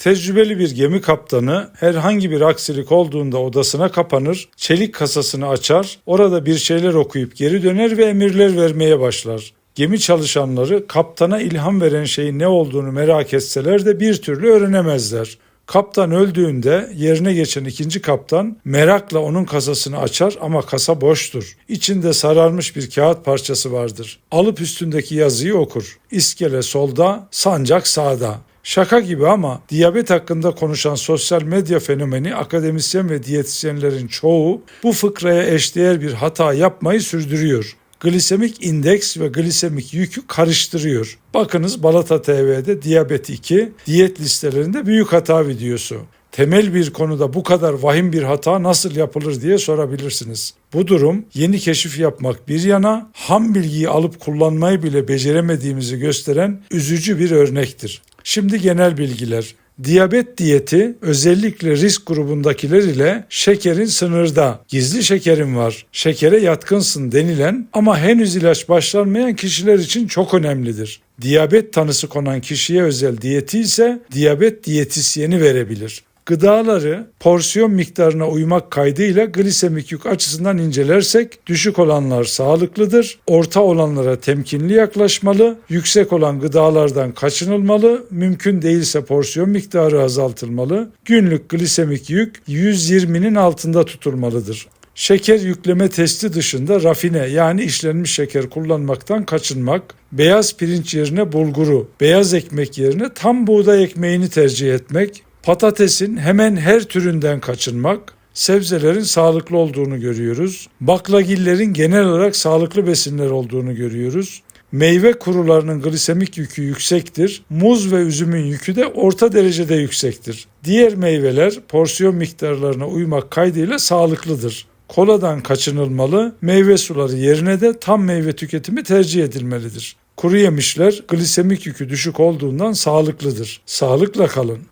Tecrübeli bir gemi kaptanı herhangi bir aksilik olduğunda odasına kapanır, çelik kasasını açar, orada bir şeyler okuyup geri döner ve emirler vermeye başlar. Gemi çalışanları kaptana ilham veren şeyin ne olduğunu merak etseler de bir türlü öğrenemezler. Kaptan öldüğünde yerine geçen ikinci kaptan merakla onun kasasını açar ama kasa boştur. İçinde sararmış bir kağıt parçası vardır. Alıp üstündeki yazıyı okur. İskele solda, sancak sağda. Şaka gibi ama diyabet hakkında konuşan sosyal medya fenomeni akademisyen ve diyetisyenlerin çoğu bu fıkraya eşdeğer bir hata yapmayı sürdürüyor glisemik indeks ve glisemik yükü karıştırıyor. Bakınız Balata TV'de Diyabet 2 diyet listelerinde büyük hata videosu. Temel bir konuda bu kadar vahim bir hata nasıl yapılır diye sorabilirsiniz. Bu durum yeni keşif yapmak bir yana ham bilgiyi alıp kullanmayı bile beceremediğimizi gösteren üzücü bir örnektir. Şimdi genel bilgiler. Diyabet diyeti özellikle risk grubundakiler ile şekerin sınırda, gizli şekerin var, şekere yatkınsın denilen ama henüz ilaç başlanmayan kişiler için çok önemlidir. Diyabet tanısı konan kişiye özel diyeti ise diyabet diyetisyeni verebilir. Gıdaları porsiyon miktarına uymak kaydıyla glisemik yük açısından incelersek düşük olanlar sağlıklıdır, orta olanlara temkinli yaklaşmalı, yüksek olan gıdalardan kaçınılmalı, mümkün değilse porsiyon miktarı azaltılmalı, günlük glisemik yük 120'nin altında tutulmalıdır. Şeker yükleme testi dışında rafine yani işlenmiş şeker kullanmaktan kaçınmak, beyaz pirinç yerine bulguru, beyaz ekmek yerine tam buğday ekmeğini tercih etmek, Patatesin hemen her türünden kaçınmak, sebzelerin sağlıklı olduğunu görüyoruz. Baklagillerin genel olarak sağlıklı besinler olduğunu görüyoruz. Meyve kurularının glisemik yükü yüksektir. Muz ve üzümün yükü de orta derecede yüksektir. Diğer meyveler porsiyon miktarlarına uymak kaydıyla sağlıklıdır. Koladan kaçınılmalı, meyve suları yerine de tam meyve tüketimi tercih edilmelidir. Kuru yemişler glisemik yükü düşük olduğundan sağlıklıdır. Sağlıkla kalın.